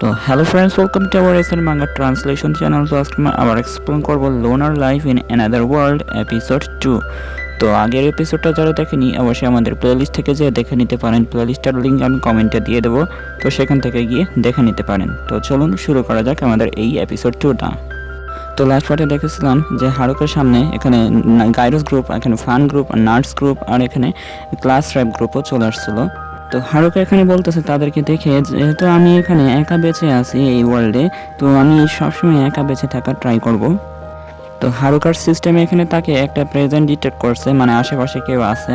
তো hello friends welcome to our SN manga translation channel তো আজকে আমরা আবার এক্সপ্লেন করব loner life in another world episode two তো আগের এপিসোডটা যারা দেখেনি, অবশ্যই আমাদের প্লেলিস্ট থেকে যেয়ে দেখে নিতে পারেন। প্লেলিস্টটার লিঙ্ক আমি কমেন্টে দিয়ে দেবো। তো সেখান থেকে গিয়ে দেখে নিতে পারেন। তো চলুন শুরু করা যাক আমাদের এই এপিসোড টুটা তো লাস্ট পার্টে দেখেছিলাম যে হারুকের সামনে এখানে গাইরোস গ্রুপ এখানে ফান গ্রুপ নার্স গ্রুপ আর এখানে ক্লাস র্যাপ গ্রুপও চলে আসছিল। তো হারুকা এখানে বলতেছে তাদেরকে দেখে যেহেতু আমি এখানে একা বেঁচে আছি এই ওয়ার্ল্ডে তো আমি সবসময় একা বেঁচে থাকার ট্রাই করব। তো হারুকার সিস্টেমে এখানে তাকে একটা প্রেজেন্ট ডিটেক্ট করছে মানে আশেপাশে কেউ আছে।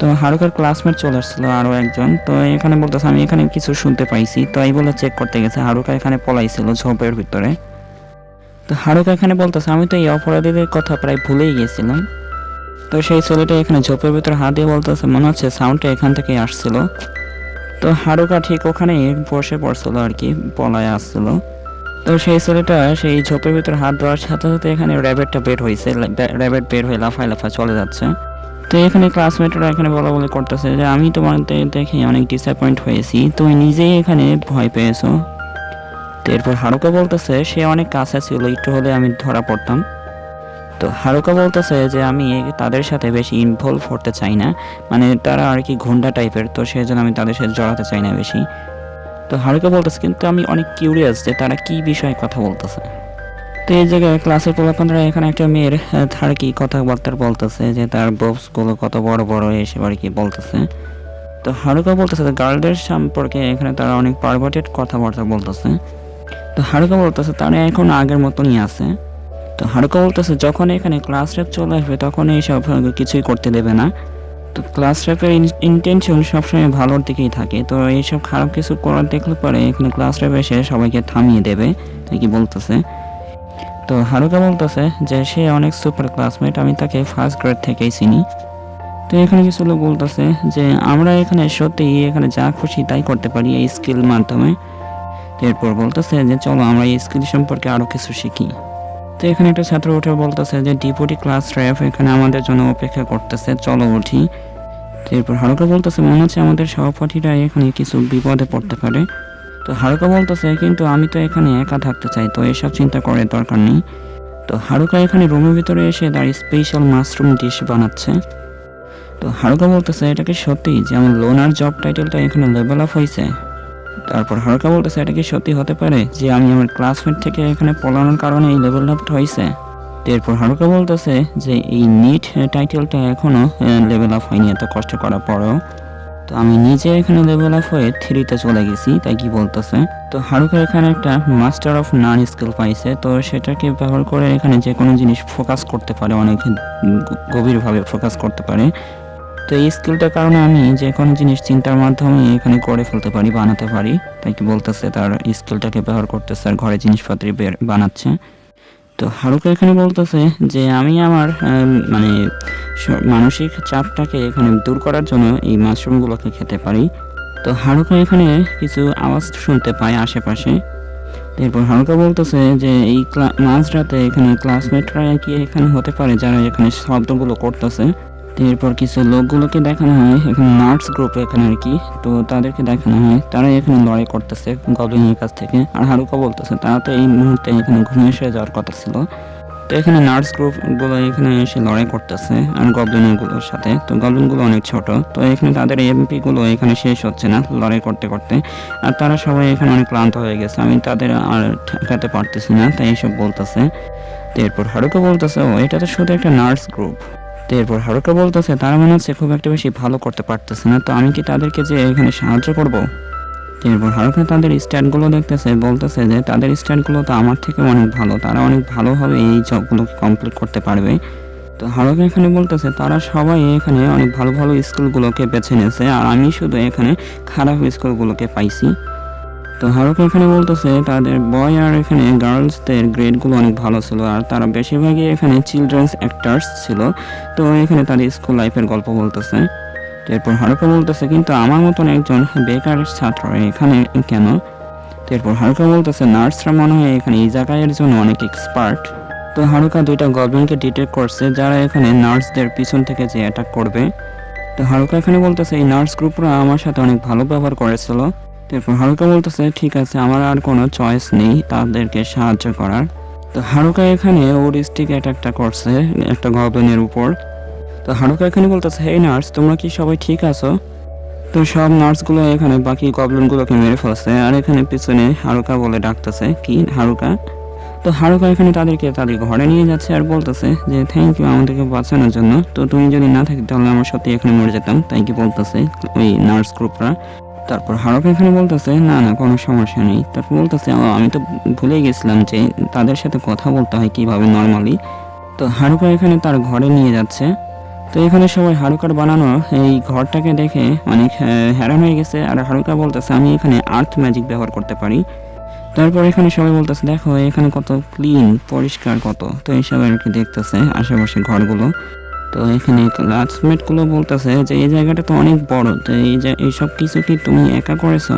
তো হারুকার ক্লাসমেট চলে আসছিল আরও একজন। তো এখানে বলতেছে, আমি এখানে কিছু শুনতে পাইছি। তো এই বলে চেক করতে গেছে, হারুকা এখানে পলাইছিল ঝোপের ভিতরে। তো হারুকা এখানে বলতেছে, আমি তো এই অপরাধীদের কথা প্রায় ভুলেই গিয়েছিলাম তো সেই ছেলেটা এখানে ঝোপের ভিতরে হাত দিয়ে বলতেছে, মনে হচ্ছে সাউন্ডটা এখান থেকে আসছিল। তো হারুকা ঠিক ওখানেই বসে পড়ছিল আর কি, পলায় আসছিল। তো সেই ছেলেটা সেই ঝোপের ভিতরে হাত দেওয়ার সাথে সাথে এখানে র্যাবেটটা বের হয়েছে র্যাবেট বের হয়ে লাফায় লাফায় চলে যাচ্ছে। তো এখানে ক্লাসমেটরা এখানে বলা বলে করতেছে যে, আমি তোমার দে- দেখে অনেক ডিসঅ্যাপয়েন্ট হয়েছি, তুমি নিজেই এখানে ভয় পেয়েছ। তো এরপর হারুকা বলতেছে, সে অনেক কাছে ছিল, একটু হলে আমি ধরা পড়তাম। তো হারুকা বলতেছে যে আমি তাদের সাথে বেশি ইনভলভ করতে চাই না। মানে তারা আর কি ঘুন্ডা টাইপের তো সেই জন্য আমি তাদের সাথে জড়াতে চাই না বেশি। তো হারুকা বলতেছে কিন্তু আমি অনেক কিউরিয়াস যে তারা কি বিষয়ে কথা বলতেছে? তো এই জায়গায় ক্লাসের পোলাপানরা এখানে একটা মেয়ের আহ, তার কি কথাবার্তা বলতেছে যে তার বক্সগুলো কত বড় বড় এসে আর কি বলতেছে। তো হারুকা বলতেছে গার্লদের সম্পর্কে এখানে তারা অনেক পারভার্টেড কথাবার্তা বলতেছে। তো হারুকা বলতেছে তারা এখন আগের মতনই আছে। তো হারুকা বলতেছে, যখন এখানে ক্লাস র্যাপ চলে আসবে, তখন এইসব কিছুই করতে দেবে না। তো ক্লাস র্যাপের ইন্টেনশন সবসময় ভালোর দিকেই থাকে। তো এইসব খারাপ কিছু করার দেখলে পরে এখানে ক্লাস র্যাপ এসে সবাইকে থামিয়ে দেবে, তাই কি বলতেছে? তো হারুকা বলতেছে যে, সে অনেক সুপার ক্লাসমেট আমি তাকে ফার্স্ট গ্রেড থেকেই চিনি। তো এখানে কিছু লোক বলতেছে যে, আমরা এখানে সত্যিই এখানে যা খুশি তাই করতে পারি এই স্কিল মাধ্যমে। এরপর বলতেছে যে, চলো আমরা এই স্কিল সম্পর্কে আরও কিছু শিখি। তো এখানে একটা ছাত্র উঠে বলতেছে যে, ডিপুটি ক্লাস র্যাফ এখানে আমাদের জন্য অপেক্ষা করতেছে, চলো উঠি। এরপর হারুকা বলতেছে, মনে হচ্ছে আমাদের সহপাঠীরা এখানে কিছু বিপদে পড়তে পারে। তো হারুকা বলতেছে, কিন্তু আমি তো এখানে একা থাকতে চাই, তো এসব চিন্তা করার দরকার নেই। তো হারুকা এখানে রুমের ভিতরে এসে তার স্পেশাল মাশরুম ডিশ বানাচ্ছে। তো হারুকা বলতেছে এটা কি সত্যি যে আমার লোনার জব টাইটেলটা এখানে লেভেল আপ হয়েছে তারপর হারকা বলতেছে, এটা কি সত্যি হতে পারে যে আমি আমার ক্লাসমেট থেকে এখানে পড়ানোর কারণে এই লেভেল আপ হয়েছে? এরপর হারুকা বলতেছে যে এই নিট টাইটেলটা এখনও লেভেল আপ হয়নি এত কষ্ট করার পরেও। তো আমি নিজে এখানে লেভেল আপ হয়ে থ্রিতে চলে গেছি, তাই কি বলতেছে? তো হারুকা এখানে একটা মাস্টার অফ নান স্কিল পাইছে, তো সেটাকে ব্যবহার করে এখানে যে কোনো জিনিস ফোকাস করতে পারে, অনেক গভীরভাবে ফোকাস করতে পারে। তো এই স্কিলটার কারণে আমি যে কোনো জিনিস চিন্তার মাধ্যমে এখানে করে ফেলতে পারি, বানাতে পারি। তাই কি বলতেছে, তার স্কিলটাকে ব্যবহার করতেছে আর ঘরে জিনিসপত্র বানাচ্ছে। তো হারুকা এখানে বলতেছে যে, আমি আমার মানে মানসিক চাপটাকে এখানে দূর করার জন্য এই মাশরুমগুলোকে খেতে পারি। তো হারুকা এখানে কিছু আওয়াজ শুনতে পায় আশেপাশে। এরপর হালকা বলতেছে যে, এই মাঝরাতে এখানে ক্লাসমেটরা কি এখানে হতে পারে যারা এখানে শব্দগুলো করতেছে। এরপর কিছু লোকগুলোকে দেখানো হয়। এখানে নার্স গ্রুপ এখানে আর কি। তো তাদেরকে দেখানো হয়। তারা এখানে লড়াই করতেছে গবলিনের কাছ থেকে। আর হারুকা বলতেছে, তারা তো এই মুহূর্তে এখানে ঘুমিয়ে এসে যাওয়ার কথা ছিল। তো এখানে নার্স গ্রুপগুলো এখানে এসে লড়াই করতেছে, আর গবলিনেরগুলোর সাথে। তো গবলিনগুলো অনেক ছোট। তো এখানে তাদের এমপি গুলো এখানে শেষ হচ্ছে না লড়াই করতে করতে। আর তারা সবাই এখানে অনেক ক্লান্ত হয়ে গেছে। আমি তাদের আর ঠেকাতে পারতেছি না, তাই এইসব বলতেছে। তো এরপর হারুকা বলতেছে, ও, এটা তো শুধু একটা নার্স গ্রুপ। তো এরপর হারুকা বলতেছে, তারা মনে হচ্ছে খুব একটা বেশি ভালো করতে পারতেছে না, তো আমি কি তাদেরকে যে এখানে সাহায্য করব? এরপর হারুকা তাদের স্ট্যাটগুলো দেখতেছে, বলতেছে যে, তাদের স্ট্যাটগুলো তো আমার থেকে অনেক ভালো, তারা অনেক ভালোভাবে এই জবগুলোকে কমপ্লিট করতে পারবে। তো হারুকা এখানে বলতেছে, তারা সবাই এখানে অনেক ভালো ভালো স্কুলগুলোকে বেছে নিয়েছে, আর আমি শুধু এখানে খারাপ স্কুলগুলোকে পাইছি। তো হারুকা এখানে বলতেছে, তাদের বয় আর এখানে গার্লসদের গ্রেডগুলো অনেক ভালো ছিল, আর তারা বেশিরভাগই এখানে চিলড্রেন্স অ্যাক্টার্স ছিল। তো এখানে তাদের স্কুল লাইফের গল্প বলতেছে। এরপর হারুকা বলতেছে, কিন্তু আমার মতন একজন বেকার ছাত্র এখানে কেন? এরপর হারুকা বলতেছে, নার্সরা মনে হয় এখানে এই জায়গার জন্য অনেক এক্সপার্ট তো হারুকা দুইটা গভর্নমেন্টকে ডিটেক্ট করছে, যারা এখানে নার্সদের পিছন থেকে যে অ্যাটাক করবে। তো হারুকা এখানে বলতেছে, এই নার্স গ্রুপরা আমার সাথে অনেক ভালো ব্যবহার করেছিল। তো তারপর হারুকা বলতেছে, ঠিক আছে, আমার আর কোনো চয়েস নেই তাদেরকে সাহায্য করার। তো হারুকা এখানে ওর স্টিক অ্যাটাকটা করছে, একটা গবলিনের উপর। তো হারুকা এখানে বলতেছে হে নার্স, তোমরা কি সবাই ঠিক আছো? তো সব নার্সগুলো এখানে বাকি গবলিনগুলোকে মেরে ফেলছে, আর এখানে পিছনে হারুকা বলে ডাকতেছে, কি হারুকা? তো হারুকা এখানে তাদেরকে তাদের ঘরে নিয়ে যাচ্ছে আর বলতেছে যে থ্যাংক ইউ আমাদেরকে বাঁচানোর জন্য। তো তুমি যদি না থাকি তাহলে আমরা সত্যি এখানে মরে যেতাম। তাই কি বলতেছে ওই নার্স গ্রুপরা তারপর হারুকা এখানে বলতেছে, না না, কোনো সমস্যা নেই। তারপর বলতেছে আমি তো ভুলে গেছিলাম যে তাদের সাথে কথা বলতে হয় কীভাবে নর্মালি তো হারুকা এখানে তার ঘরে নিয়ে যাচ্ছে। তো এখানে সবাই হারুকার বানানো এই ঘরটাকে দেখে অনেক হ্যারান হয়ে গেছে। আর হারুকা বলতেছে, আমি এখানে আর্থ ম্যাজিক ব্যবহার করতে পারি। তারপর এখানে সবাই বলতেছে, দেখো, এখানে কত ক্লিন পরিষ্কার কত। তো এইসব আর কি দেখতেছে আশেপাশে ঘরগুলো। তো এখানে ক্লাসমেটগুলো বলতেছে যে, এই জায়গাটা তো অনেক বড়, তো এই এইসব কিছু কি তুমি একা করেছ?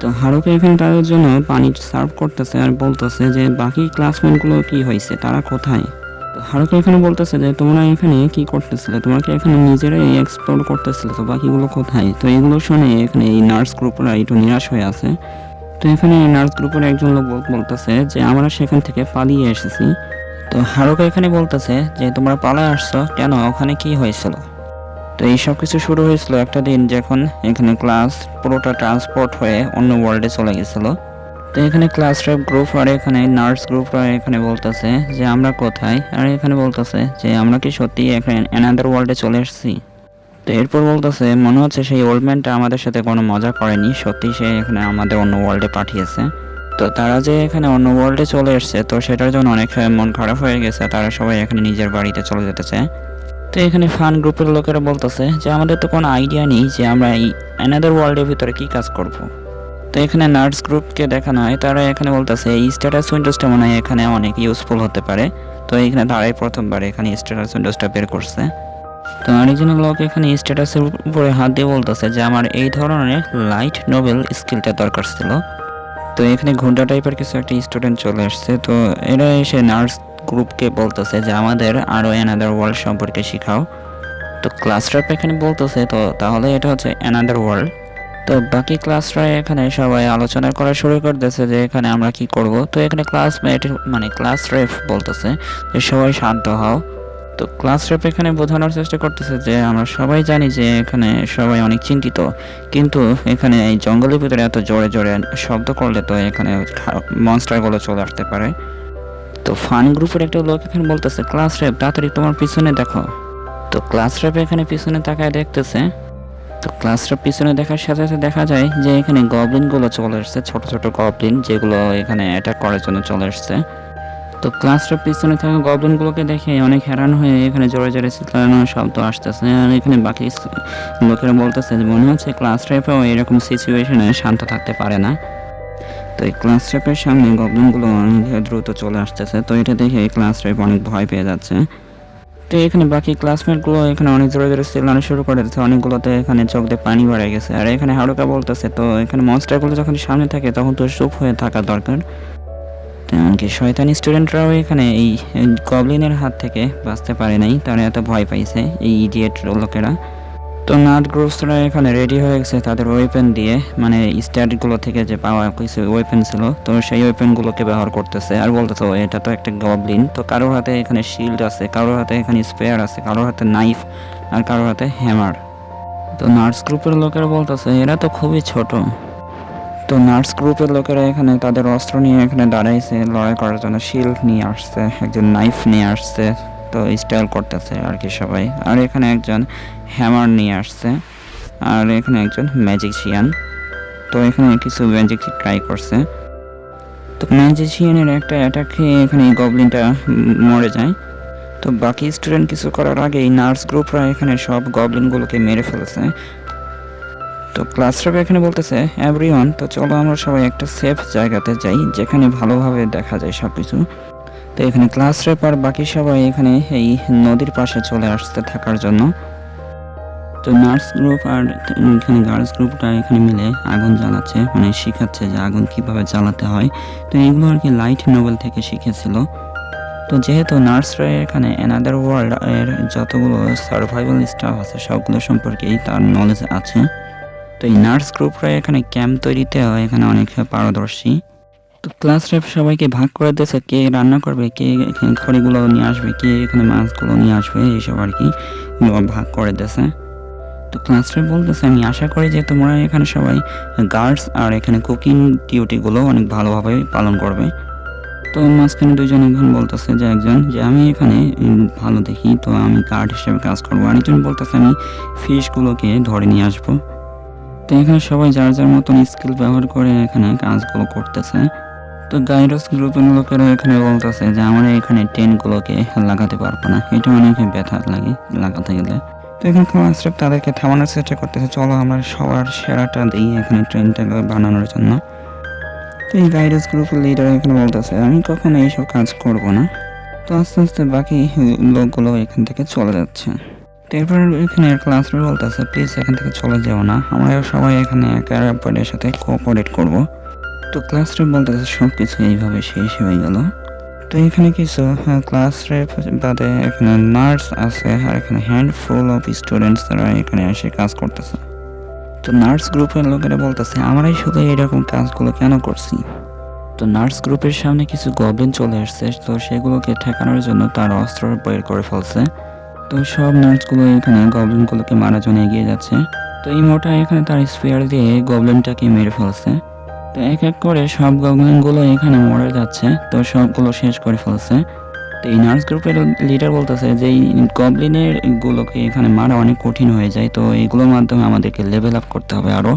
তো হারুকে এখানে তাদের জন্য পানি সার্ভ করতেছে আর বলতেছে যে, বাকি ক্লাসমেটগুলো কি হয়েছে? তারা কোথায়? তো হারুকে এখানে বলতেছে যে, তোমরা এখানে কি করতেছিলে? তোমরা কি এখানে নিজেরাই এক্সপ্লোর করতেছিলে, তো বাকিগুলো কোথায়? তো এগুলো শুনে এখানে এই নার্স গ্রুপরা একটু নিরাশ হয়ে আছে। তো এখানে নার্স গ্রুপের একজন লোক বলতেছে যে, আমরা সেখান থেকে পালিয়ে এসেছি। তো হারুকা এখানে বলতেছে যে, তোমরা পালায় আসছো, কেন? ওখানে কি হয়েছিল? তো এই সব কিছু শুরু হয়েছিল একটা দিন যখন এখানে ক্লাস পুরোটা ট্রান্সপোর্ট হয়ে অন্য ওয়ার্ল্ডে চলে গেছিল। তো এখানে ক্লাস রেপ গ্রুপ আর এখানে নার্স গ্রুপরা এখানে বলতেছে যে, আমরা কোথায়? আর এখানে বলতেছে যে, আমরা কি সত্যি এখানে অ্যানাদার ওয়ার্ল্ডে চলে এসেছি? তো এরপর বলতেছে, মনে হচ্ছে সেই ওল্ড ম্যানটা আমাদের সাথে কোনো মজা করেনি। সত্যি সে এখানে আমাদের অন্য ওয়ার্ল্ডে পাঠিয়েছে। তো তারা যে এখানে অন্য ওয়ার্ল্ডে চলে এসছে, তো সেটার জন্য অনেক মন খারাপ হয়ে গেছে। তারা সবাই এখানে নিজের বাড়িতে চলে যেতেছে। তো এখানে ফান গ্রুপের লোকেরা বলতেছে যে, আমাদের তো কোনো আইডিয়া নেই যে আমরা এই অ্যানাদার ওয়ার্ল্ডের ভিতরে কি কাজ করব। তো এখানে নার্স গ্রুপকে দেখানো হয়। তারা এখানে বলতেছে, এই স্ট্যাটাস উইন্ডোজটা মনে হয় এখানে অনেক ইউজফুল হতে পারে। তো এখানে তারাই প্রথমবার এখানে স্ট্যাটাস উইন্ডোজটা বের করছে। তো আরেকজন লোক এখানে স্ট্যাটাসের উপরে হাত দিয়ে বলতেছে যে, আমার এই ধরনের লাইট নোবেল স্কিলটা দরকার ছিল। তো এখানে ঘণ্টা টাইপের কিছু একটা স্টুডেন্ট চলে আসছে। তো এরা এসে নার্স গ্রুপকে বলতেছে যে, আমাদের আরও অ্যানাদার ওয়ার্ল্ড সম্পর্কে শেখাও। তো ক্লাসরা এখানে বলতেছে, তো তাহলে এটা হচ্ছে অ্যানাদার ওয়ার্ল্ড তো বাকি ক্লাসরা এখানে সবাই আলোচনা করা শুরু করতেছে যে, এখানে আমরা কি করব? তো এখানে ক্লাসমেট মানে ক্লাস রেফ বলতেছে যে, সবাই শান্ত হও। তো ক্লাস রেপ এখানে বোঝানোর চেষ্টা করতেছে যে আমরা সবাই জানি যে এখানে সবাই অনেক চিন্তিত। কিন্তু এখানে এই জঙ্গলের ভিতরে এত জোরে জোরে শব্দ করলে তো এখানে মনস্টারগুলো চলে আসতে পারে। তো ফান গ্রুপের একটা লোক এখানে বলতেছে ক্লাস রেপ তাড়াতাড়ি তোমার পিছনে দেখো। তো ক্লাস রেপ এখানে পিছনে তাকায় দেখতেছে। তো ক্লাস রেপ পিছনে দেখার সাথে সাথে দেখা যায় যে এখানে গবলিনগুলো চলে আসছে, ছোট ছোট গবলিন যেগুলো এখানে অ্যাটাক করার জন্য চলে আসছে। তো ক্লাসটার পিছনে থাকা গবলিনগুলোকে দেখে অনেক হেরান হয়ে এখানে জোরে জোরে চিৎকানোর শব্দ আসতেছে। আর এখানে বাকি লোকেরা বলতেছে যে, মনে হচ্ছে ক্লাস ট্রাইপেও এরকম সিচুয়েশনে শান্ত থাকতে পারে না। তো এই ক্লাস ট্রাইপের সামনে গবলিনগুলো অনেক দ্রুত চলে আসতেছে। তো এটা দেখে এই ক্লাস ট্রাইপ অনেক ভয় পেয়ে যাচ্ছে। তো এখানে বাকি ক্লাসমেটগুলো এখানে অনেক জোরে জোরে চিল্লানো শুরু করে দিচ্ছে। অনেকগুলোতে এখানে চোখ দিয়ে পানি বেড়ে গেছে। আর এখানে হাড়ুকা বলতেছে, তো এখানে মনস্টারগুলো যখন সামনে থাকে, তখন তো চুপ হয়ে থাকা দরকার। এমনকি শয়তানি স্টুডেন্টরাও এখানে এই গবলিনের হাত থেকে বাঁচতে পারে নাই তারা এত ভয় পাইছে এই ইডিয়েট লোকেরা। তো নাট গ্রুপসরা এখানে রেডি হয়ে গেছে তাদের ওয়েপেন দিয়ে মানে স্ট্যাটগুলো থেকে যে পাওয়া কিছু ওয়েপেন ছিল তো সেই ওয়েপেনগুলোকে ব্যবহার করতেছে। আর বলতেছে "ও, এটা তো একটা গবলিন তো কারোর হাতে এখানে শিল্ড আছে কারোর হাতে এখানে স্পেয়ার আছে কারোর হাতে নাইফ আর কারোর হাতে হ্যামার তো নার্স গ্রুপের লোকেরা বলতেছে এরা তো খুবই ছোট। তো নার্স গ্রুপের লোকেরা এখানে তাদের অস্ত্র নিয়ে এখানে দাঁড়াইছে, লড়াই করার জন্য শিল্ড নিয়ে আসছে, একজন নাইফ নিয়ে আসছে, তো স্টাইল করতেছে আর কি সবাই। আর এখানে একজন হ্যামার নিয়ে আসছে, আর এখানে একজন ম্যাজিশিয়ান তো এখানে কিছু ম্যাজিক ট্রাই করছে। তো ম্যাজিশিয়ানের একটা অ্যাটাক খেয়ে এখানে গবলিনটা মরে যায়। তো বাকি স্টুডেন্ট কিছু করার আগেই নার্স গ্রুপরা এখানে সব গবলিনগুলোকে মেরে ফেলেছে। তো ক্লাস এখানে বলতেছে এভরিওয়ান তো চলো আমরা সবাই একটা সেফ জায়গাতে যাই, যেখানে ভালোভাবে দেখা যায় সব কিছু তো এখানে ক্লাস রেপ আর বাকি সবাই এখানে এই নদীর পাশে চলে আসতে থাকার জন্য। তো নার্স গ্রুপ আর এখানে গার্লস গ্রুপটা এখানে মিলে আগুন জ্বালাচ্ছে মানে শেখাচ্ছে যে আগুন কীভাবে জ্বালাতে হয়। তো এগুলো আর কি লাইট নোবেল থেকে শিখেছিল। তো যেহেতু নার্সরা এখানে অ্যানাদার ওয়ার্ল্ড এর যতগুলো সার্ভাইভাল স্টাফ আছে, সবগুলো সম্পর্কেই তার নলেজ আছে। তো এই নার্স গ্রুপরা এখানে ক্যাম্প তৈরিতে হয় এখানে অনেক পারদর্শী। তো ক্লাস রেপ সবাইকে ভাগ করে দিয়েছে, কে রান্না করবে, কে এখানে খড়িগুলো নিয়ে আসবে, কে এখানে মাছগুলো নিয়ে আসবে, এইসব আর কি ভাগ করে দিয়েছে। তো ক্লাস রেপ বলতেছে, আমি আশা করি যে তোমরা এখানে সবাই গার্ডস আর এখানে কুকিং ডিউটিগুলো অনেক ভালোভাবে পালন করবে। তো মাঝখানে দুজন একজন বলতেছে যে একজন যে, আমি এখানে ভালো দেখি, তো আমি গার্ড হিসেবে কাজ করব। আরেকজন বলতেছে, আমি ফিশগুলোকে ধরে নিয়ে আসব। তো এখানে সবাই যার যার মতন স্কিল ব্যবহার করে এখানে কাজগুলো করতেছে। তো গাইডস গ্রুপের লোকেরা এখানে বলতেছে যে, আমরা এখানে টেনগুলোকে লাগাতে পারব না। এটা অনেক ব্যথা লাগে, লাগাতে গেলে। তো এখানে ক্লাস রেপ তাদেরকে থামানোর চেষ্টা করতেছে, চলো আমরা সবার সেরাটা দিই এখানে ট্রেনটাকে বানানোর জন্য। তো এই গাইডেন্স গ্রুপের লিডার এখানে বলতেছে, আমি কখনো এইসব কাজ করব না। তো আস্তে আস্তে বাকি লোকগুলো এখান থেকে চলে যাচ্ছে। এরপর এখানে ক্লাসরুম বলতেছে প্লিজ এখান থেকে চলে যাও না। আমরা সবাই এখানে একে সাথে কোঅপারেট করব। তো ক্লাসরুম বলতেছে সব কিছু এইভাবে শেষ হয়ে গেল। তো এখানে কিছু ক্লাস রেপ বাদে এখানে নার্স আছে, আর এখানে হ্যান্ডফুল অফ স্টুডেন্টস তারা এখানে এসে কাজ করতেছে। তো নার্স গ্রুপের লোকেরা বলতেছে, আমরাই শুধু এরকম কাজগুলো কেন করছি? তো নার্স গ্রুপের সামনে কিছু গবলিন চলে আসছে, তো সেগুলোকে ঠেকানোর জন্য তার অস্ত্র বের করে ফেলছে। তো সব নার্সগুলো এখানে গবলিনগুলোকে মারার জন্য এগিয়ে যাচ্ছে। তো এই মোটা এখানে তার স্পেয়ার দিয়ে গবলিনটাকে মেরে ফেলছে। তো এক এক করে সব গবলিনগুলো এখানে মরে যাচ্ছে, তো সবগুলো শেষ করে ফেলছে। তো এই নার্স গ্রুপের লিডার বলতেছে যে এই গবলিনের গুলোকে এখানে মারা অনেক কঠিন হয়ে যায়, তো এইগুলোর মাধ্যমে আমাদেরকে লেভেল আপ করতে হবে আরও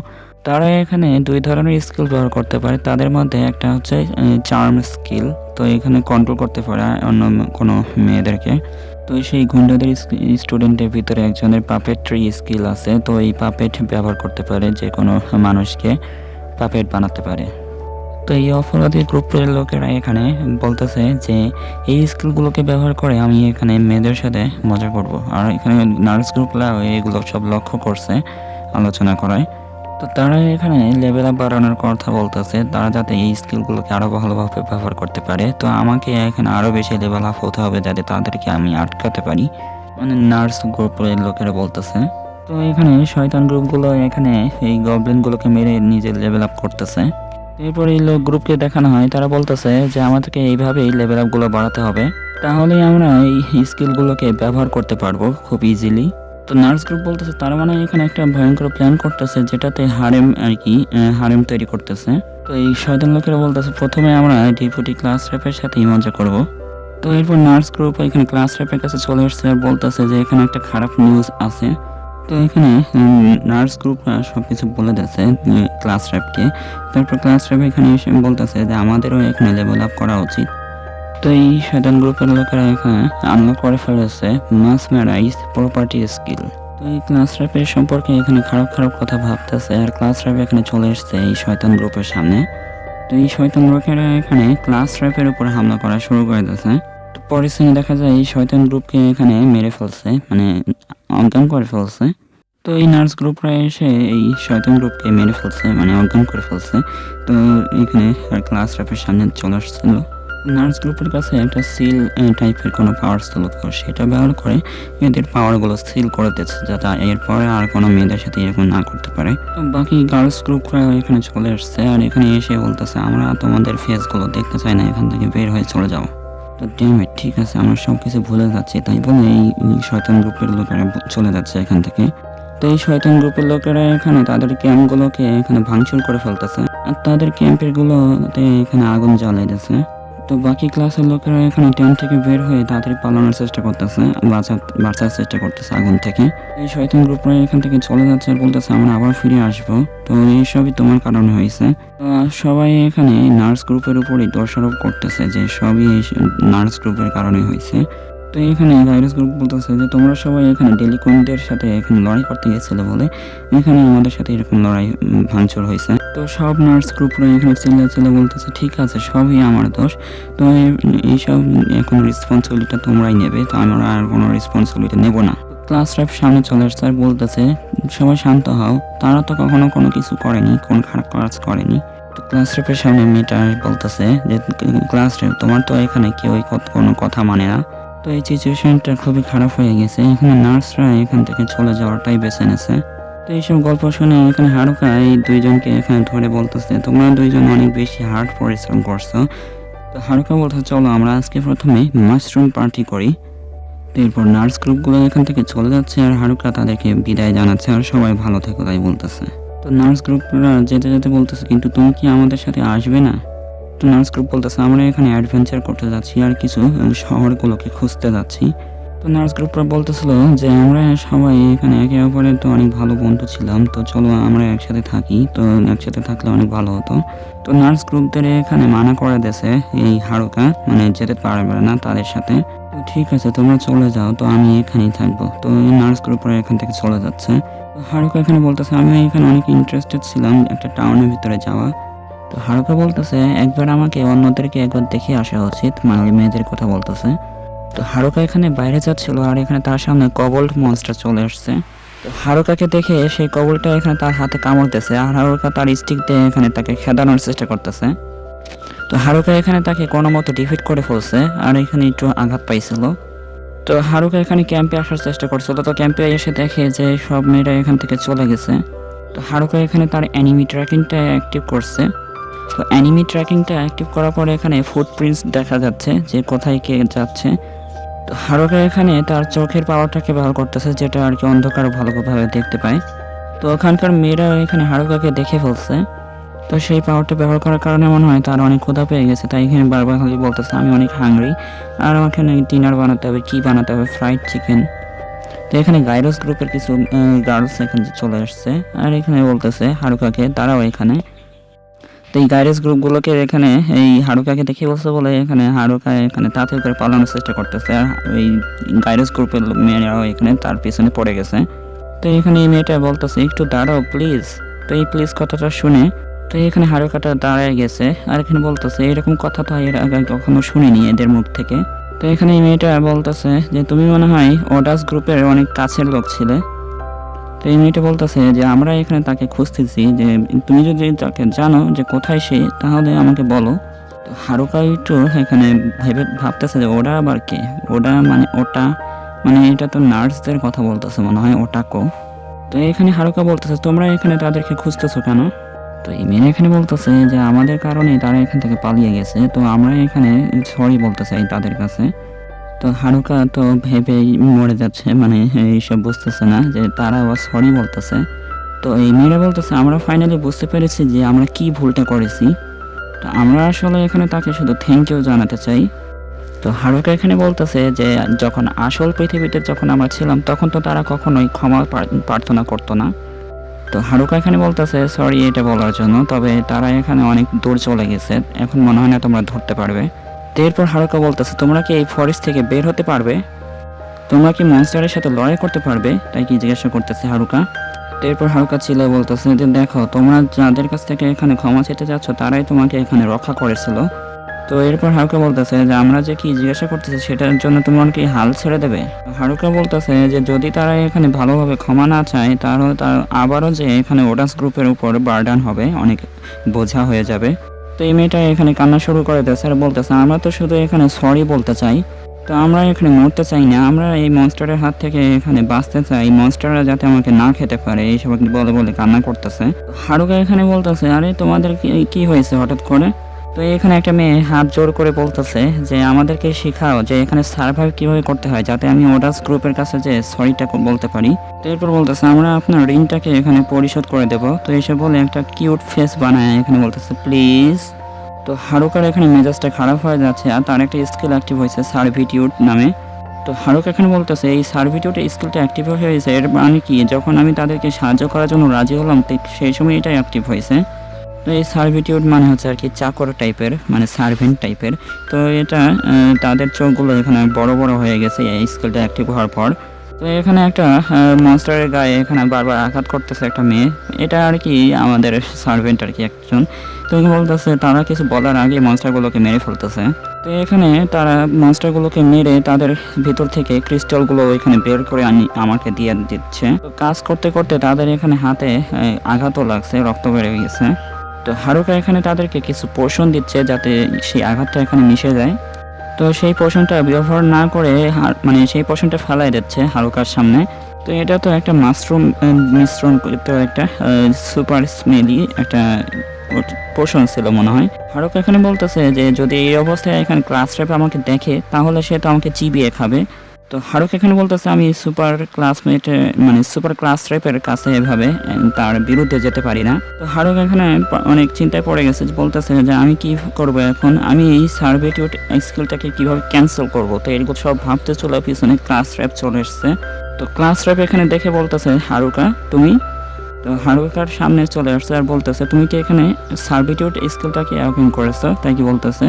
তারা এখানে দুই ধরনের স্কিল ব্যবহার করতে পারে। তাদের মধ্যে একটা হচ্ছে চার্ম স্কিল তো এখানে কন্ট্রোল করতে পারে অন্য কোনো মেয়েদেরকে। তো সেই গুন্ডাদের স্টুডেন্টের ভিতরে একজনের পাপেট্রি স্কিল আছে, তো এই পাপেট ব্যবহার করতে পারে যে কোনো মানুষকে পাপেট বানাতে পারে। তো এই অপরাধী গ্রুপের লোকেরা এখানে বলতেছে যে, এই স্কিলগুলোকে ব্যবহার করে আমি এখানে মেয়েদের সাথে মজা করব। আর এখানে নার্স গ্রুপরা এগুলো সব লক্ষ্য করছে, আলোচনা করায়। তো তারা এখানে লেভেল আপ বাড়ানোর কথা বলতেছে। তারা যাতে এই স্কিলগুলোকে আরও ভালোভাবে ব্যবহার করতে পারে। তো আমাকে এখানে আরও বেশি লেভেল আপ হতে হবে যাতে তাদেরকে আমি আটকাতে পারি। মানে নার্স গ্রুপের লোকেরা বলতেছে। তো এখানে শয়তান গ্রুপগুলো এখানে এই গবলিনগুলোকে মেরে নিজের লেভেল আপ করতেছে। এরপর এই লোক গ্রুপকে দেখানো হয়, তারা বলতেছে যে আমাদেরকে এইভাবেই লেভেল আপগুলো বাড়াতে হবে। তাহলে আমরা এই স্কিলগুলোকে ব্যবহার করতে পারব খুব ইজিলি তো নার্স গ্রুপ বলতেছে, তার মানে এখানে একটা ভয়ঙ্কর প্ল্যান করতেছে, যেটাতে হারেম আর কি হারেম তৈরি করতেছে। তো এই শয়তান লোকেরা বলতেছে, প্রথমে আমরা ডিপুটি ক্লাস র্যাপের সাথেই মজা করব। তো এরপর নার্স গ্রুপ এখানে ক্লাস র্যাপের কাছে চলে আসছে আর বলতেছে যে, এখানে একটা খারাপ নিউজ আছে। তো এখানে নার্স গ্রুপ সব কিছু বলে দিয়েছে ক্লাস র্যাপকে তারপর ক্লাস র্যাপ এখানে এসে বলতেছে যে, আমাদেরও এখানে লেভেল আপ করা উচিত। তো এই শয়তান গ্রুপের লোকেরা এখানে আনলক করে ফেলেছে মাসমেরাইজ প্রপার্টি স্কিল তো এই ক্লাস র্যাপের সম্পর্কে এখানে খারাপ খারাপ কথা ভাবতেছে আর ক্লাস র্যাপ এখানে চলে এসছে এই শয়তান গ্রুপের সামনে। তো এই শয়তান লোকেরা এখানে ক্লাস র্যাপের উপর হামলা করা শুরু করে দিয়েছে। তো পরের সিনে দেখা যায় এই শয়তান গ্রুপকে এখানে মেরে ফেলছে মানে অজ্ঞান করে ফেলছে। তো এই নার্স গ্রুপরা এসে এই শয়তান গ্রুপকে মেরে ফেলছে মানে অজ্ঞান করে ফেলছে। তো এখানে ক্লাস র্যাপের সামনে চলে আসছিল। নার্স গ্রুপের কাছে একটা সিল টাইপের কোনো পাওয়ার ছিল তো সেটা ব্যবহার করে এদের পাওয়ারগুলো সিল করে দিচ্ছে, যাতে এরপরে আর কোনো মেয়েদের সাথে এরকম না করতে পারে। বাকি গার্লস গ্রুপরা এখানে চলে আসছে আর এখানে এসে বলতেছে, আমরা তোমাদের ফেসগুলো দেখতে চাই না, এখান থেকে বের হয়ে চলে যাও। তো ড্যামেট ঠিক আছে, আমরা সব কিছু ভুলে যাচ্ছি, তাই বলে এই এই শয়তান গ্রুপের লোকেরা চলে যাচ্ছে এখান থেকে। তো এই শয়তান গ্রুপের লোকেরা এখানে তাদের ক্যাম্পগুলোকে এখানে ভাঙচুর করে ফেলতেছে, আর তাদের ক্যাম্পের গুলোতে এখানে আগুন জ্বালাই দিচ্ছে তো বাকি ক্লাসের লোকেরা এখানে টেন্ট থেকে বের হয়ে তাড়াতাড়ি পালানোর চেষ্টা করতেছে, বাঁচার চেষ্টা করতেছে আগুন থেকে। এই শয়তান গ্রুপরা এখান থেকে চলে যাচ্ছে আর বলতেছে, আমরা আবার ফিরে আসব। তো এইসবই তোমার কারণে হয়েছে। সবাই এখানে নার্স গ্রুপের উপরই দোষারোপ করতেছে যে সবই নার্স গ্রুপের কারণে হয়েছে। তো এখানে ভাইরাস গ্রুপ বলতেছে যে তোমরা সবাই এখানে ডেলিকনদের সাথে এখানে লড়াই করতে গেছিলে বলে। এখানে আমাদের সাথে এরকম লড়াই ভাঙচুর হয়েছে। তো সব নার্স গ্রুপরা এখানে চিল্লা চিল্লা বলতেছে, ঠিক আছে, সবই আমার দোষ। তো এইসব এখন রেসপন্সিবিলিটি তোমরাই নেবে। তো আমরা আর কোনো রেসপন্সিবিলিটি নেব না। ক্লাস র্যাপ সামনে চলে আসছে আর বলতেছে, সবাই শান্ত হও। তারা তো কখনো কোনো কিছু করেনি, কোন খারাপ কাজ করেনি। তো ক্লাস র্যাপের সামনে মেয়েটা বলতেছে যে, ক্লাস র্যাপ তোমার তো এখানে কেউ কোনো কথা মানে না। তো এই সিচুয়েশনটা খুবই খারাপ হয়ে গেছে। এখানে নার্সরা এখান থেকে চলে যাওয়াটাই বেছে নিয়েছে। তো এইসব গল্প শুনে এখানে হারুকা এই দুইজনকে এখানে ধরে বলতেছে, তোমরা দুইজন অনেক বেশি হার্ড পরিশ্রম করছ। তো হারুকা বলতে চলো আমরা আজকে প্রথমে মাশরুম পার্টি করি। এরপর নার্স গ্রুপগুলো এখান থেকে চলে যাচ্ছে আর হারুকা তাদেরকে বিদায় জানাচ্ছে আর সবাই ভালো থেকো তাই বলতেছে। তো নার্স গ্রুপরা যেতে যেতে বলতেছে, কিন্তু তুমি কি আমাদের সাথে আসবে না? তো নার্স গ্রুপ বলতেছে, আমরা এখানে অ্যাডভেঞ্চার করতে যাচ্ছি আর কিছু শহরগুলোকে খুঁজতে যাচ্ছি। তো নার্স গ্রুপরা বলতেছিল যে, আমরা সবাই এখানে একে অপরের তো অনেক ভালো বন্ধু ছিলাম, তো চলো আমরা একসাথে থাকি। তো একসাথে থাকলে অনেক ভালো হতো। তো নার্স গ্রুপদের এখানে মানা করে দেছে এই হারুকা মানে যেতে পারবে না তাদের সাথে। ঠিক আছে, তোমরা চলে যাও, তো আমি এখানেই থাকব। তো নার্স গ্রুপরা এখান থেকে চলে যাচ্ছে। হারুকা এখানে বলতেছে, আমি এখানে অনেক ইন্টারেস্টেড ছিলাম একটা টাউনের ভিতরে যাওয়া। তো হারুকা বলতেছে, একবার আমাকে অন্যদেরকে একবার দেখে আসা উচিত মানে মেয়েদের কথা বলতেছে। তো হারুকা এখানে বাইরে যাচ্ছিল আর এখানে তার সামনে কবল্ড মনস্টার চলে আসছে। তো হারুকাকে দেখে সেই কবলটা এখানে তার হাতে কামড়তেছে আর হারুকা তার স্টিক দিয়ে এখানে তাকে খেদানোর চেষ্টা করতেছে। তো হারুকা এখানে তাকে কোনো মতো ডিফিট করে ফেলছে আর এখানে একটু আঘাত পাইছিল। তো হারুকা এখানে ক্যাম্পে আসার চেষ্টা করছিল, তো ক্যাম্পে এসে দেখে যে সব মেয়েরা এখান থেকে চলে গেছে। তো হারুকা এখানে তার অ্যানিমি ট্র্যাকিংটা অ্যাক্টিভ করছে। তো অ্যানিমি ট্র্যাকিংটা অ্যাক্টিভ করার পরে এখানে ফুটপ্রিন্টস দেখা যাচ্ছে যে কোথায় কে যাচ্ছে। তো হারুকা এখানে তার চোখের পাওয়ারটাকে ব্যবহার করতেছে, যেটা আর কি অন্ধকার ভালোভাবে দেখতে পায়। তো ওখানকার মেয়েরা এখানে হারুকাকে দেখে ফেলছে। তো সেই পাওয়ারটা ব্যবহার করার কারণে মনে হয় তার অনেক ক্ষুধা পেয়ে গেছে, তাই এখানে বারবার খালি বলতেছে, আমি অনেক হাংরি আর আমাকে ডিনার বানাতে হবে, কি বানাতে হবে? ফ্রাইড চিকেন তো এখানে গাইরোস গ্রুপের কিছু গার্লস এখানে চলে আসছে। আর এখানে বলতেছে হারুকাকে তারাও এখানে। তো এই গাইরেস গ্রুপগুলোকে এখানে এই হারুকাকে দেখে বলছে বলে এখানে হারুকা এখানে তাতে করে পালানোর চেষ্টা করতেছে। আর এই গাইরেস গ্রুপের মেয়েরাও এখানে তার পিছনে পড়ে গেছে। তো এখানে এই মেয়েটা বলতেছে, একটু দাঁড়াও প্লিজ তো এই প্লিজ কথাটা শুনে তো এখানে হারুকাটা দাঁড়ায় গেছে। আর এখানে বলতেছে, এরকম কথা তো এর আগে কখনো শুনিনি এদের মুখ থেকে। তো এখানে এই মেয়েটা বলতেছে যে, তুমি মনে হয় ওডাস গ্রুপের অনেক কাছের লোক ছিলে। তো এই মেয়েটা বলতেছে যে, আমরা এখানে তাকে খুঁজতেছি যে, তুমি যদি তাকে জানো যে কোথায় সে, তাহলে আমাকে বলো। তো হারুকা একটু এখানে ভেবে ভাবতেছে যে ওরা আবার কে? ওটা মানে ওটা মানে এটা তো নার্সদের কথা বলতেছে মনে হয় ওটাকো তো এখানে হারুকা বলতেছে, তোমরা এখানে তাদেরকে খুঁজতেছো কেন? তো এই মেয়ে এখানে বলতেছে যে, আমাদের কারণে তারা এখান থেকে পালিয়ে গেছে, তো আমরা এখানে সরি বলতে চাই তাদের কাছে। তো হারুকা তো ভেবেই মরে যাচ্ছে মানে এইসব বুঝতেছে না যে তারা আবার সরি বলতেছে। তো এই মেয়েরা বলতেছে, আমরা ফাইনালি বুঝতে পেরেছি যে আমরা কি ভুলটা করেছি। তো আমরা আসলে এখানে তাকে শুধু থ্যাংক ইউ জানাতে চাই। তো হারুকা এখানে বলতেছে যে, যখন আসল পৃথিবীতে যখন আমরা ছিলাম, তখন তো তারা কখনোই ক্ষমা প্রার্থনা করতো না। তো হারুকা এখানে বলতেছে সরি এটা বলার জন্য, তবে তারা এখানে অনেক দূর চলে গেছে। এখন মনে হয় না তোমরা ধরতে পারবে। তো এরপর হারুকা বলতেছে, তোমরা কি এই ফরেস্ট থেকে বের হতে পারবে? তোমরা কি মনস্টারের সাথে লড়াই করতে পারবে? তাই কি জিজ্ঞাসা করতেছে হারুকা এরপর হারুকা ছিল বলতেছে, যে দেখো, তোমরা যাদের কাছ থেকে এখানে ক্ষমা চেতে যাচ্ছ তারাই তোমাকে এখানে রক্ষা করেছিল। তো এরপর হারুকা বলতেছে, যে আমরা যে কি জিজ্ঞাসা করতেছি, সেটার জন্য তোমার কি হাল ছেড়ে দেবে? হারুকা বলতেছে, যে যদি তারা এখানে ভালোভাবে ক্ষমা না চায়, তাহলে তার আবারও যে এখানে ওডাস গ্রুপের উপর বার্ডান হবে, অনেক বোঝা হয়ে যাবে। তো এই মেয়েটা এখানে কান্না শুরু করে দেয়, স্যার বলতেছে, আমরা তো শুধু এখানে সরি বলতে চাই, তো আমরা এখানে মরতে চাই না, আমরা এই মনস্টারের হাত থেকে এখানে বাঁচতে চাই মনস্টাররা যাতে আমাকে না খেতে পারে এইসব বলে বলে কান্না করতেছে। হারুকা এখানে বলতেছে, আরে তোমাদের কি- হয়েছে হঠাৎ করে? তো এখানে একটা মেয়ে হাত জোর করে বলতেছে যে, আমাদেরকে শেখাও যে এখানে সার্ভাইভ কীভাবে করতে হয়, যাতে আমি ওডাস গ্রুপের কাছে যে সরিটা বলতে পারি। তো এরপর বলতেছে, আমরা আপনার ঋণটাকে এখানে পরিশোধ করে দেব। তো এসে বলে একটা কিউট ফেস বানায়, এখানে বলতেছে প্লিজ তো হারুকার এখানে মেজাজটা খারাপ হয়ে যাচ্ছে আর তার একটা স্কিল অ্যাক্টিভ হয়েছে সার্ভিটিউড নামে। তো হারুক এখানে বলতেছে, এই সার্ভিটিউড স্কিলটা অ্যাক্টিভ হয়েছে এর মানে কি? যখন আমি তাদেরকে সাহায্য করার জন্য রাজি হলাম সেই সময় এটা অ্যাক্টিভ হয়েছে। তো এই সার্ভিটিউড মানে হচ্ছে আর কি চাকর টাইপের মানে সার্ভেন্ট টাইপের তো এটা তাদের চোখগুলো এখানে বড় বড় হয়ে গেছে, এই স্কিলটা অ্যাক্টিভ হওয়ার পর। তো এখানে একটা মনস্টারের গায়ে এখানে বারবার আঘাত করতেছে একটা মেয়ে। এটা আর কি আমাদের সার্ভেন্ট আর কি একজন। তো বলতেছে, তারা কিছু বলার আগে মনস্টারগুলোকে মেরে ফেলতেছে। তো এখানে তারা মনস্টারগুলোকে মেরে তাদের ভিতর থেকে ক্রিস্টালগুলো এখানে বের করে আনি আমাকে দিয়ে দিচ্ছে। কাজ করতে করতে তাদের এখানে হাতে আঘাতও লাগছে, রক্ত বেড়ে গেছে। তো হারুকা এখানে তাদেরকে কিছু পোষণ দিচ্ছে যাতে সেই আঘাতটা এখানে মিশে যায়। তো সেই পোষণটা ব্যবহার না করে মানে সেই পোষণটা ফেলাই দিচ্ছে হারুকার সামনে। তো এটা তো একটা মাশরুম মিশ্রণ তো একটা সুপার স্মেলি একটা পোষণ ছিল মনে হয়। হারুকা এখানে বলতেছে যে, যদি এই অবস্থায় এখানে ক্লাস র্যাপ আমাকে দেখে, তাহলে সে তো আমাকে চিবিয়ে খাবে। তো হারুক এখানে বলতেছে, আমি সুপার ক্লাসমেট মানে সুপার ক্লাস র্যাপের কাছে এভাবে তার বিরুদ্ধে যেতে পারি না। তো হারুক এখানে অনেক চিন্তায় পড়ে গেছে বলতেছে যে, আমি কি করব এখন? আমি এই সার্ভিটিউড স্কিলটাকে কীভাবে ক্যান্সেল করব? তো এরকম সব ভাবতে চলে পিছনে ক্লাস র্যাপ চলে এসছে। তো ক্লাস র্যাপ এখানে দেখে বলতেছে হারুকা তুমি? তো হারুকার সামনে চলে আসছে আর বলতেছে, তুমি কি এখানে সার্ভিটিউড স্কিলটাকে অ্যাওয়েন করেছ? তাই কি বলতেছে।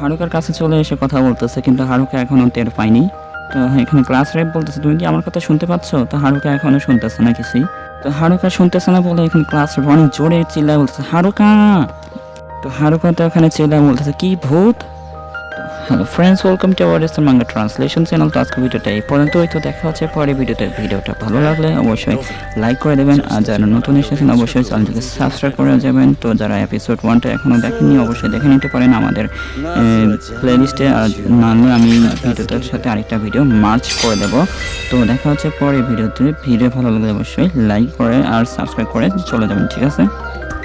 হারুকার কাছে চলে এসে কথা বলতেছে, কিন্তু হারুকা এখনও টের পায়নি। তো এখানে ক্লাস রেপ বলতেছে, তুমি কি আমার কথা শুনতে পাচ্ছ? তো হারুকা এখনও শুনতেছে না কিছুই তো হারুকা শুনতেছে না বলে এখানে ক্লাস রেপ অনেক জোরে চিল্লায় বলতেছে, হারুকা! তো হারুকা তো এখানে চিল্লায় বলতেছে, কি ভূত? Hello friends welcome to our Islam Bangla translation channel তো আজকে ভিডিওটা এই পর্যন্ত হয়তো দেখা হচ্ছে পরে ভিডিওতে। ভিডিওটা ভালো লাগলে অবশ্যই লাইক করে দেবেন। আর যারা নতুন এসেছেন, অবশ্যই চ্যানেলটিকে সাবস্ক্রাইব করে যাবেন। তো যারা এপিসোড ওয়ানটা এখনও দেখেননি, অবশ্যই দেখে নিতে পারেন আমাদের প্লেলিস্টে আর নাহলে আমি ভিডিওটার সাথে আরেকটা ভিডিও মার্চ করে দেবো। তো দেখা হচ্ছে পরে ভিডিওতে। ভিডিও ভালো লাগলে অবশ্যই লাইক করে আর সাবস্ক্রাইব করে চলে যাবেন, ঠিক আছে?